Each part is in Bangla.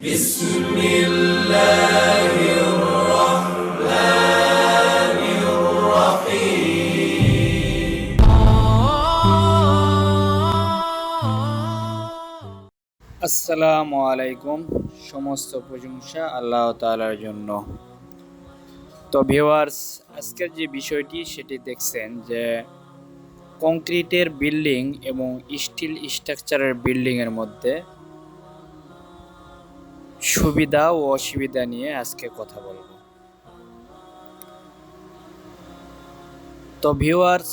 بسم الله الرحمن الرحيم আসসালামু আলাইকুম সমস্ত প্রশংসা আল্লাহ তাআলার জন্য তো ভিউয়ার্স আজকের যে বিষয়টি সেটি দেখছেন যে কংক্রিটের বিল্ডিং এবং স্টিল স্ট্রাকচারের বিল্ডিংয়ের মধ্যে সুবিধা ও অসুবিধা নিয়ে আজকে কথা বলব। তো ভিউয়ার্স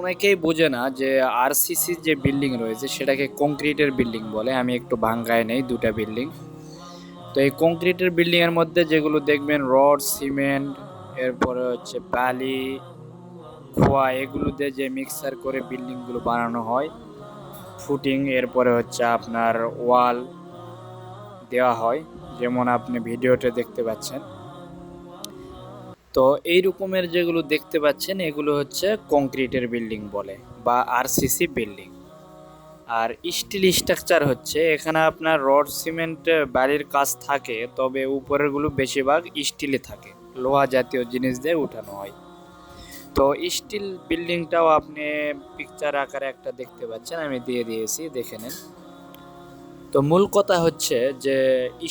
অনেকেই বোঝে না যে আরসিসি যে বিল্ডিং রয়েছে, সেটাকে কংক্রিটের বিল্ডিং বলে। আমি একটু ভাঙ্গায় নেই, দুটা বিল্ডিং তো এই কংক্রিটের বিল্ডিং এর মধ্যে যেগুলো দেখবেন, রড সিমেন্ট এরপরে হচ্ছে বালি, খোয়া, এগুলো দিয়ে যে মিক্সার করে বিল্ডিংগুলো বানানো হয়। ফুটিং এরপরে হচ্ছে আপনার ওয়াল দেওয়া হয়, যেমন আপনি ভিডিওতে দেখতে পাচ্ছেন। তো এই রকমের যেগুলো দেখতে পাচ্ছেন, এগুলো হচ্ছে কংক্রিটের বিল্ডিং বলে, বা আরসিসি বিল্ডিং। আর স্টিল স্ট্রাকচার হচ্ছে, এখানে আপনার রড, সিমেন্ট, বাড়ির কাজ থাকে, তবে উপরেরগুলো বেশিরভাগ স্টিলে থাকে, লোহা জাতীয় জিনিস দিয়ে উঠানো হয়। তো স্টিল বিল্ডিংটাও আপনি পিকচার আকারে একটা দেখতে পাচ্ছেন, আমি দিয়ে দিয়েছি, দেখে নেন। তো মূল কথা হচ্ছে যে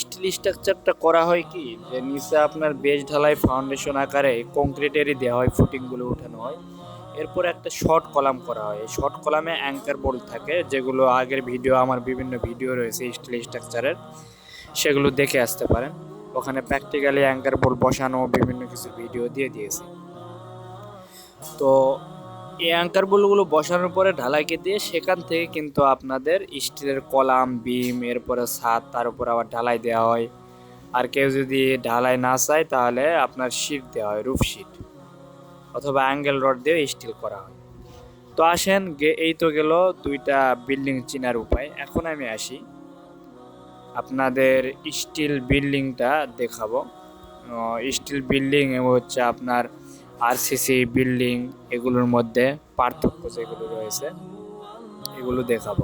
স্টিল স্ট্রাকচারটা করা হয় কি? যে নিচে আপনার বেজ ঢালাই ফাউন্ডেশন আকারে কংক্রিটেরই দেওয়া হয় ফুটিংগুলো উঠানো হয়। এরপর একটা শর্ট কলাম করা হয়। শর্ট কলামে অ্যাঙ্কার বোল্ট থাকে, যেগুলো আগের ভিডিও আমার বিভিন্ন ভিডিও রয়েছে স্টিল স্ট্রাকচারের, সেগুলো দেখে আসতে পারেন। ওখানে প্র্যাকটিক্যালি অ্যাঙ্কার বোল্ট বসানো, বিভিন্ন কিছু ভিডিও দিয়ে দিয়েছি। তো এই অ্যাঙ্কার বোলগুলো বসানোর পরে ঢালাইকে দিয়ে সেখান থেকে কিন্তু আপনাদের স্টিলের কলাম বিম এরপরে ছাদ তার উপর আবার ঢালাই দেওয়া হয়। আর কেউ যদি ঢালাই না চায়, তাহলে আপনার শিট দেওয়া হয় রুফ শিট অথবা অ্যাঙ্গেল রড দিয়ে স্টিল করা হয়। তো আসেন এই তো গেল দুইটা বিল্ডিং চিনার উপায়। এখন আমি আসি। আপনাদের স্টিল বিল্ডিংটা দেখাবো। স্টিল বিল্ডিং হচ্ছে আপনার আরসিসি বিল্ডিং এগুলোর মধ্যে পার্থক্য যেগুলো রয়েছে, এগুলো দেখাবো।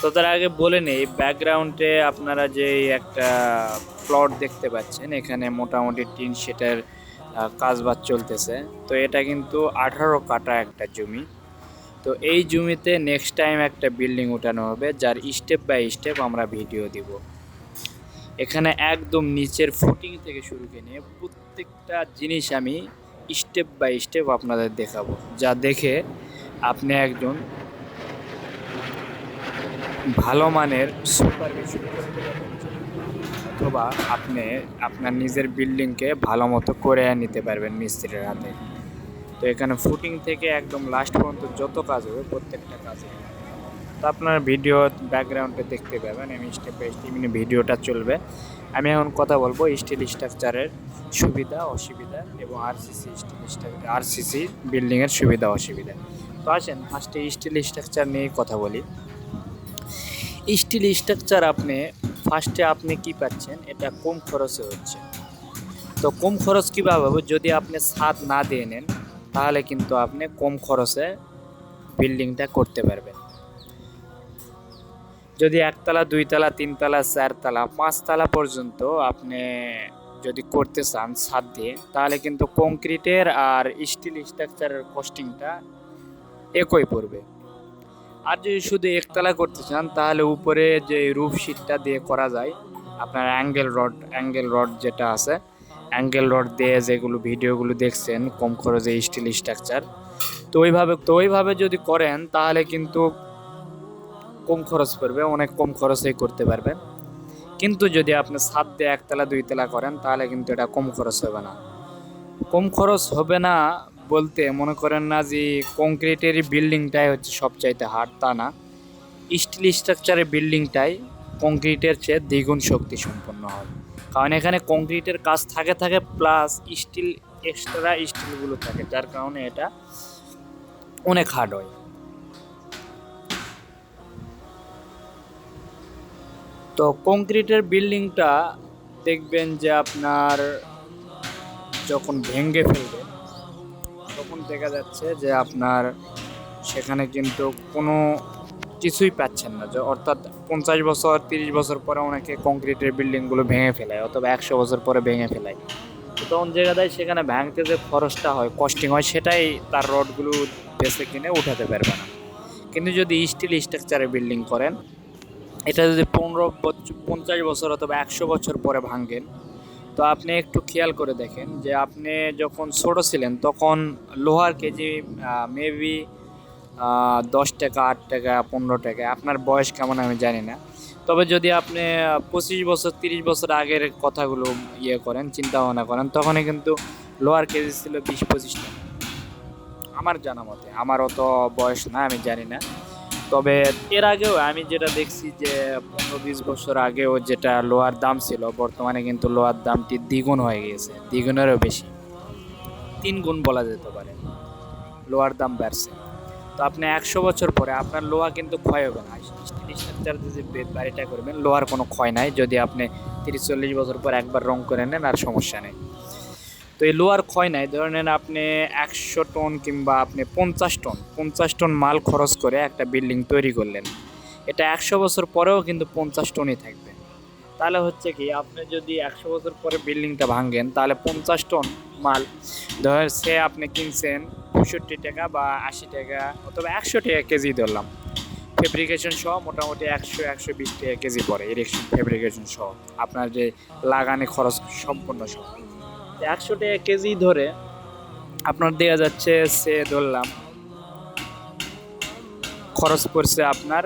তো তার আগে বলে নেই ব্যাকগ্রাউন্ডে আপনারা যে একটা প্লট দেখতে পাচ্ছেন, এখানে মোটামুটি টিন শেটের কাজবাজ চলতেছে। তো এটা কিন্তু আঠারো কাটা একটা জমি। তো এই জমিতে নেক্সট টাইম একটা বিল্ডিং উঠানো হবে, যার স্টেপ বাই স্টেপ আমরা ভিডিও দিব। এখানে একদম নিচের ফুটিং থেকে শুরু করে নিয়ে প্রত্যেকটা জিনিস আমি স্টেপ বাই স্টেপ আপনাদের দেখাবো। যা দেখে আপনি একজন ভালো মানের সুপারভিশন অথবা আপনি আপনার নিজের বিল্ডিংকে ভালো মতো করে নিতে পারবেন মিস্ত্রির হাতে। তো এখানে ফুটিং থেকে একদম লাস্ট পর্যন্ত যত কাজ হবে প্রত্যেকটা কাজে। তো আপনার ভিডিও ব্যাকগ্রাউন্ডে দেখতে পাবেন, আমি স্টেপ বাই স্টেপ ভিডিওটা চলবে। আমি এখন কথা বলব স্টিল স্ট্রাকচারের সুবিধা, অসুবিধা এবং আরসিসি স্টিল স্ট্রাকচার আরসিসি বিল্ডিংয়ের সুবিধা, অসুবিধা। তো আসেন ফার্স্টে স্টিল স্ট্রাকচার নিয়ে কথা বলি। স্টিল স্ট্রাকচার আপনি ফার্স্টে আপনি কি পাচ্ছেন, এটা কম খরচে হচ্ছে। তো কম খরচ কীভাবে হবে? যদি আপনি ছাদ না দিয়ে নেন তাহলে কিন্তু আপনি কম খরচে বিল্ডিংটা করতে পারবেন। যদি একতলা, দুইতলা, তিনতলা, চারতলা, পাঁচতলা পর্যন্ত আপনি যদি করতে চান ছাদ দিয়ে, তাহলে কিন্তু কংক্রিটের আর স্টিল স্ট্রাকচারের কস্টিংটা একই পড়বে। আর যদি শুধু একতলা করতে চান, তাহলে উপরে যে রুফ শিটটা দিয়ে করা যায়, আপনার অ্যাঙ্গেল রড অ্যাঙ্গেল রড যেটা আছে অ্যাঙ্গেল রড দিয়ে যেগুলো ভিডিওগুলো দেখছেন, কম খরচে স্টিল স্ট্রাকচার তো ওইভাবে তো ওইভাবে যদি করেন, তাহলে কিন্তু কম খরচ পড়বে, অনেক কম খরচেই করতে পারবেন। কিন্তু যদি আপনি সাত দিয়ে একতলা, দুইতলা করেন, তাহলে কিন্তু এটা কম খরচ হবে না। কম খরচ হবে না বলতে মনে করেন না যে কংক্রিটের বিল্ডিংটাই হচ্ছে সবচাইতে হার্ড তা না। স্টিল স্ট্রাকচারের বিল্ডিংটাই কংক্রিটের চেয়ে দ্বিগুণ শক্তি সম্পন্ন হয় কারণ এখানে কংক্রিটের কাজ থাকে থাকে প্লাস স্টিল এক্সট্রা স্টিলগুলো থাকে, যার কারণে এটা অনেক হার্ড হয়। তো কংক্রিটের বিল্ডিংটা দেখবেন যে আপনার যখন ভেঙে ফেলবে, তখন দেখা যাচ্ছে যে আপনার সেখানে কিন্তু কোনো কিছুই পাচ্ছেন না। যে অর্থাৎ পঞ্চাশ বছর, তিরিশ বছর পরে অনেকে কংক্রিটের বিল্ডিংগুলো ভেঙে ফেলায় অথবা একশো বছর পরে ভেঙে ফেলায়। তখন জায়গা দেয় সেখানে ভাঙতে যে খরচটা হয় কস্টিং হয়, সেটাই তার রডগুলো বেছে কিনে উঠাতে পারবে না। কিন্তু যদি স্টিল স্ট্রাকচারে বিল্ডিং করেন, এটা যদি পনেরো বছর পঞ্চাশ বছর অথবা একশো বছর পরে ভাঙেন, তো আপনি একটু খেয়াল করে দেখেন যে আপনি যখন ছোট ছিলেন, তখন লোহার কেজি মেবি দশ টাকা, আট টাকা, পনেরো টাকা, আপনার বয়স কেমন আমি জানি না। তবে যদি আপনি পঁচিশ বছর, তিরিশ বছর আগের কথাগুলো ইয়ে করেন চিন্তা ভাবনা করেন, তখনই কিন্তু লোহার কেজি ছিল বিশ, পঁচিশ টাকা। আমার জানা মতে, আমার অত বয়স না, আমি জানি না। তবে এর আগেও আমি যেটা দেখছি যে, পনেরো, বিশ বছর আগেও যেটা লোহার দাম ছিল, বর্তমানে কিন্তু লোহার দামটি দ্বিগুণ হয়ে গিয়েছে, দ্বিগুণেরও বেশি। তিন গুণ বলা যেতে পারে। লোয়ার দাম বাড়ছে। তো আপনি একশো বছর পরে আপনার লোহা কিন্তু ক্ষয় হবে না। স্টিল স্ট্রাকচার যে বাড়িটা করবেন, লোহার কোনো ক্ষয় নাই। যদি আপনি তিরিশ, চল্লিশ বছর পর একবার রং করে নেন, আর সমস্যা নেই। তো এই লোহার ক্ষয় নাই। ধরে নেন আপনি একশো টন কিংবা আপনি পঞ্চাশ টন পঞ্চাশ টন মাল খরচ করে একটা বিল্ডিং তৈরি করলেন। এটা একশো বছর পরেও কিন্তু পঞ্চাশ টনই থাকবে। তাহলে হচ্ছে কি, আপনি যদি একশো বছর পরে বিল্ডিংটা ভাঙেন, তাহলে পঞ্চাশ টন মাল ধর সে আপনি কিনছেন পঁয়ষট্টি টাকা বা আশি টাকা অথবা একশো টাকা কেজি ধরলাম। ফেব্রিকেশন সহ মোটামুটি একশো একশো বিশ টাকা কেজি পড়ে ইরেকশন ফেব্রিকেশন সহ। আপনার যে লাগানে খরচ সম্পূর্ণ সহ। একশো টাকা কেজি ধরে আপনার দেওয়া যাচ্ছে, সে ধরলাম, খরচ পড়ছে আপনার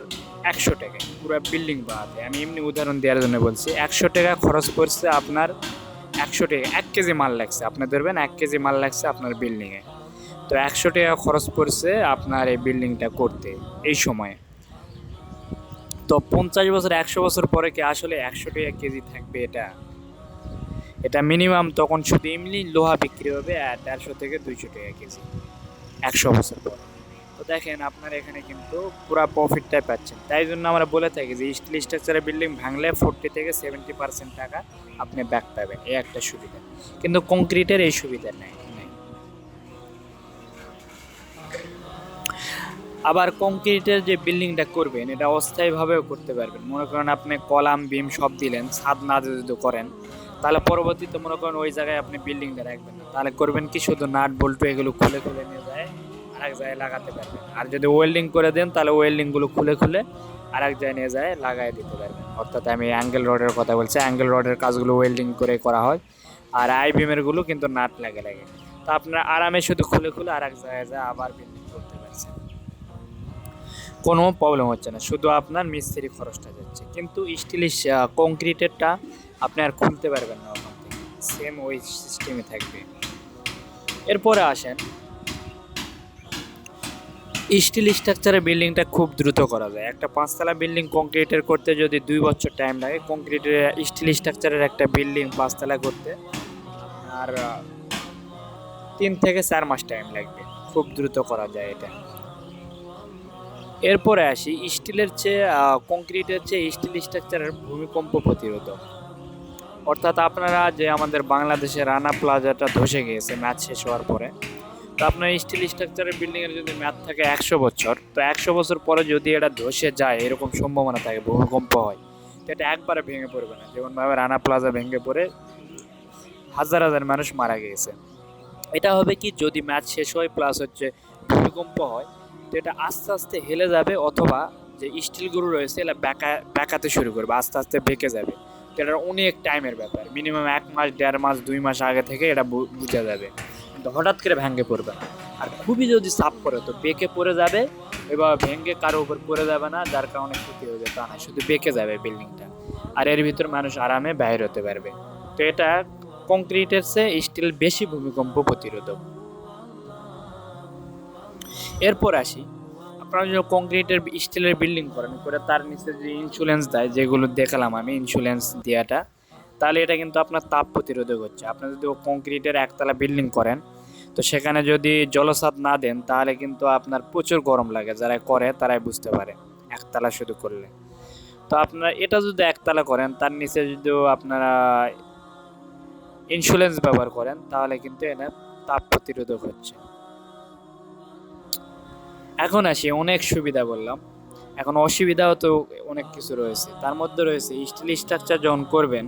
একশো টাকা। পুরো বিল্ডিং বানাতে আমি এমনি উদাহরণ দেওয়ার জন্য বলছি, একশো টাকা খরচ পড়ছে আপনার একশো টাকা। এক কেজি মাল লাগছে, আপনি ধরবেন এক কেজি মাল লাগছে আপনার বিল্ডিংয়ে তো একশো টাকা খরচ পড়ছে আপনার এই বিল্ডিংটা করতে, এই সময়ে। তো পঞ্চাশ বছর, একশো বছর পরে কি আসলে একশো টাকা কেজি থাকবে এটা? এটা মিনিমাম তখন শুধু এমনি লোহা বিক্রি হবে আর দেড়শো থেকে দুইশো টাকা কেজি, একশো বছর পর। তো দেখেন আপনার এখানে কিন্তু পুরা প্রফিটটাই পাচ্ছেন। তাই জন্য আমরা বলে থাকি যে স্টিল স্ট্রাকচারের বিল্ডিং ভাঙলে ফোরটি থেকে সেভেন্টি পার্সেন্ট টাকা আপনি ব্যাক পাবেন। এই একটা সুবিধা। কিন্তু কংক্রিটের এই সুবিধা নেই। আবার কংক্রিটের যে বিল্ডিংটা করবেন, এটা অস্থায়ীভাবেও করতে পারবেন। মনে করেন আপনি কলাম বিম সব দিলেন, ছাদ না যদি করেন, তাহলে পরবর্তীতে মনে করেন ওই জায়গায় আপনি বিল্ডিংটা রাখবেন না। তাহলে করবেন কি, শুধু নাট বল্টু এগুলো খুলে খুলে নিয়ে যায়, আরেক জায়গায় লাগাতে পারবেন। আর যদি ওয়েল্ডিং করে দেন, তাহলে ওয়েল্ডিংগুলো খুলে খুলে আর এক জায়গায় নিয়ে যায়, লাগাই দিতে পারবেন। অর্থাৎ আমি অ্যাঙ্গেল রডের কথা বলছি, অ্যাঙ্গেল রডের কাজগুলো ওয়েল্ডিং করে করা হয়, আর আই বিমেরগুলো কিন্তু নাট লাগে লাগে। তা আপনার আরামে শুধু খুলে খুলে আর এক জায়গায় যায়, আবার কোনো প্রবলেম হচ্ছে না। শুধু আপনার মিস্ত্রি খরচটা যাচ্ছে। কিন্তু স্টিল কংক্রিটেরটা আপনি আর খুলতে পারবেন না ওখান থেকে। সেম ওই সিস্টেমে থাকবে। এরপরে আসেন। স্টিল স্ট্রাকচারের বিল্ডিংটা খুব দ্রুত করা যায়। একটা পাঁচতলা বিল্ডিং কংক্রিটের করতে যদি দুই বছর টাইম লাগে কংক্রিটের স্টিল স্ট্রাকচারের একটা বিল্ডিং পাঁচতলা করতে আর তিন থেকে চার মাস টাইম লাগবে। খুব দ্রুত করা যায় এটা। এরপরে আসি, স্টিলের চেয়ে কংক্রিটের চেয়ে স্টিল স্ট্রাকচারের ভূমিকম্প প্রতিরোধক। অর্থাৎ আপনারা যে আমাদের বাংলাদেশে রানা প্লাজাটা ধসে গিয়েছে, ম্যাচ শেষ হওয়ার পরে, তো আপনার স্টিল স্ট্রাকচারের বিল্ডিংয়ের যদি ম্যাথ থাকে একশো বছর, তো একশো বছর পরে যদি এটা ধসে যায়, এরকম সম্ভাবনা থাকে, ভূমিকম্প হয়, তো এটা একবারে ভেঙে পড়বে না। যেমনভাবে রানা প্লাজা ভেঙে পড়ে, হাজার হাজার মানুষ মারা গিয়েছে। এটা হবে কি, যদি ম্যাচ শেষ হয় প্লাস হচ্ছে ভূমিকম্প হয় তো এটা আস্তে আস্তে হেলে যাবে অথবা যে স্টিলগুলো রয়েছে এটা ব্যাকা ব্যাকাতে শুরু করবে, আস্তে আস্তে বেঁকে যাবে। তো এটা অনেক টাইমের ব্যাপার। মিনিমাম এক মাস, দেড় মাস, দুই মাস আগে থেকে এটা বোঝা যাবে। কিন্তু হঠাৎ করে ভেঙে পড়বে না। আর খুবই যদি চাপ পড়ে তো বেঁকে পড়ে যাবে এবার ভেঙে কারও উপর পড়ে যাবে না, যার কারণে ক্ষতি হয়ে যাবে। না শুধু বেঁকে যাবে বিল্ডিংটা আর এর ভিতর মানুষ আরামে বাইর হতে পারবে। তো এটা কংক্রিটের চেয়ে স্টিল বেশি ভূমিকম্প প্রতিরোধক। এরপর আসি। আপনারা যদি কংক্রিটের স্টিলের বিল্ডিং করেন, করে তার নিচে যে ইন্স্যুরেন্স দেয়, যেগুলো দেখালাম আমি ইন্স্যুরেন্স দেওয়াটা তাহলে এটা কিন্তু আপনার তাপ প্রতিরোধক হচ্ছে আপনি যদি কংক্রিটের একতলা বিল্ডিং করেন, তো সেখানে যদি জলসাদ না দেন, তাহলে কিন্তু আপনার প্রচুর গরম লাগে। যারা করে, তারাই বুঝতে পারে, একতলা শুধু করলে। তো আপনারা এটা যদি একতলা করেন, তার নিচে যদিও আপনারা ইন্স্যুরেন্স ব্যবহার করেন, তাহলে কিন্তু এটা তাপ প্রতিরোধক হচ্ছে এখন আসি, অনেক সুবিধা বললাম। এখন অসুবিধাও তো অনেক কিছু রয়েছে। তার মধ্যে রয়েছে স্টিল স্ট্রাকচার যখন করবেন,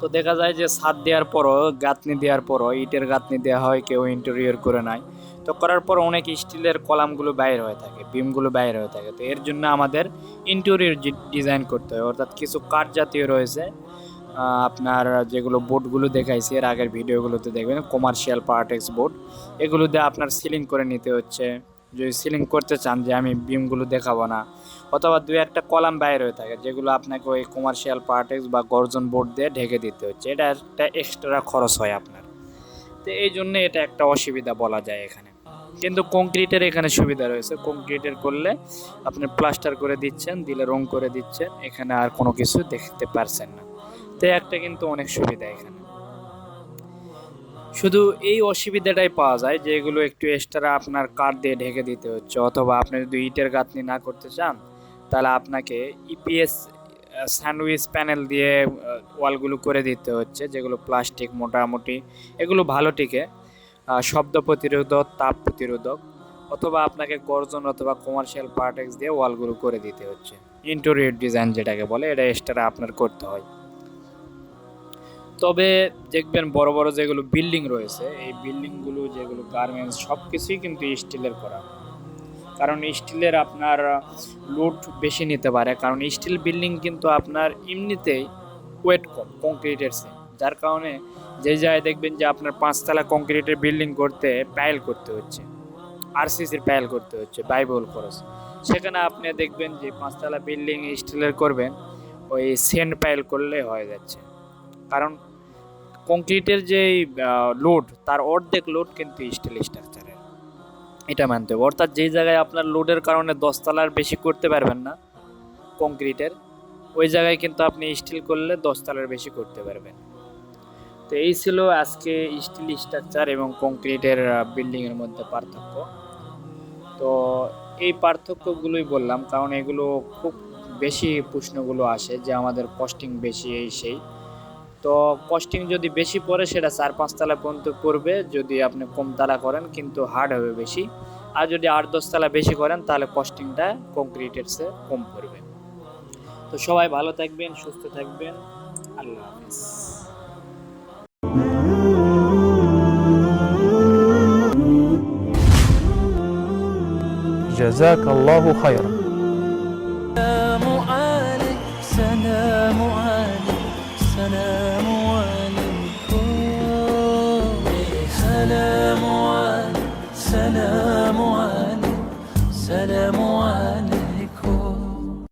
তো দেখা যায় যে ছাদ দেওয়ার পরও, গাঁথনি দেওয়ার পরও, ইটের গাঁথনি দেওয়া হয়, কেউ ইন্টেরিয়র করে নাই তো করার পর অনেক স্টিলের কলামগুলো বাইর হয়ে থাকে, বিমগুলো বাইর হয়ে থাকে। তো এর জন্য আমাদের ইন্টেরিয়র ডিজাইন করতে হয়, অর্থাৎ কিছু কাঠ জাতীয় রয়েছে। আপনার যেগুলো বোর্ডগুলো দেখাইছি, এর আগের ভিডিওগুলোতে দেখবেন কমার্শিয়াল পার্টেক্স বোর্ড এগুলো দিয়ে আপনার সিলিং করে নিতে হচ্ছে। যদি সিলিং করতে চান যে আমি বিমগুলো দেখাবো না, অথবা দু একটা কলাম বাইরে হয়ে থাকে, যেগুলো আপনাকে ওই কমার্শিয়াল পার্টেক্স বা গর্জন বোর্ড দিয়ে ঢেকে দিতে হচ্ছে, এটা একটা এক্সট্রা খরচ হয় আপনার। তো এই জন্য এটা একটা অসুবিধা বলা যায় এখানে। কিন্তু কংক্রিটের এখানে সুবিধা রয়েছে। কংক্রিটের করলে আপনি প্লাস্টার করে দিচ্ছেন, দিলে রং করে দিচ্ছেন, এখানে আর কোনো কিছু দেখতে পারছেন না। তো একটা কিন্তু অনেক সুবিধা এখানে। শুধু এই অসুবিধাটাই পাওয়া যায় যে এগুলো একটু এক্সট্রা আপনার কাঠ দিয়ে ঢেকে দিতে হচ্ছে অথবা আপনি যদি ইটের গাঁথনি না করতে চান, তাহলে আপনাকে ইপিএস স্যান্ডউইচ প্যানেল দিয়ে ওয়ালগুলো করে দিতে হচ্ছে যেগুলো প্লাস্টিক মোটামুটি, এগুলো ভালো টিকে। শব্দ প্রতিরোধক, তাপ প্রতিরোধক অথবা আপনাকে গর্জন অথবা কমার্শিয়াল পার্টেক্স দিয়ে ওয়ালগুলো করে দিতে হচ্ছে। ইন্টেরিয়র ডিজাইন যেটাকে বলে, এটা এক্সট্রা আপনার করতে হয়। তবে দেখবেন বড় বড় যেগুলো বিল্ডিং রয়েছে, এই বিল্ডিংগুলো যেগুলো গার্মেন্টস সব কিছুই কিন্তু স্টিলের করা। কারণ স্টিলের আপনার লোড বেশি নিতে পারে, কারণ স্টিল বিল্ডিং কিন্তু আপনার এমনিতেই ওয়েট কম কংক্রিটের সে যার কারণে যে জায়গায় দেখবেন যে আপনার পাঁচতলা কংক্রিটের বিল্ডিং করতে প্যাল করতে হচ্ছে আরসিসির প্যাল করতে হচ্ছে বাইবল খরচ। সেখানে আপনি দেখবেন যে পাঁচতলা বিল্ডিং স্টিলের করবেন, ওই সেন্ট প্যাল করলে হয়ে যাচ্ছে। কারণ কংক্রিটের যে লোড তার অর্ধেক লোড কিন্তু স্টিল স্ট্রাকচারের এটা মানতে হবে। অর্থাৎ যেই জায়গায় আপনার লোডের কারণে দশতলার বেশি করতে পারবেন না কংক্রিটের, ওই জায়গায় কিন্তু আপনি স্টিল করলে দশতলার বেশি করতে পারবেন। তো এই ছিল আজকে স্টিল স্ট্রাকচার এবং কংক্রিটের বিল্ডিংয়ের মধ্যে পার্থক্য। তো এই পার্থক্যগুলোই বললাম, কারণ এগুলো খুব বেশি প্রশ্নগুলো আসে যে আমাদের কস্টিং বেশি, এই সেই। তো কস্টিং যদি বেশি পড়ে সেটা চার পাঁচ তলা পর্যন্ত পড়বে যদি আপনি কম তালা করেন কিন্তু হার্ড হবে বেশি আর যদি আট দশ তলা বেশি করেন তাহলে কস্টিংটা কংক্রিটের চেয়ে কম পড়বে তো সবাই ভালো থাকবেন সুস্থ থাকবেন আল্লাহ হাফিজ جزاك الله خيرا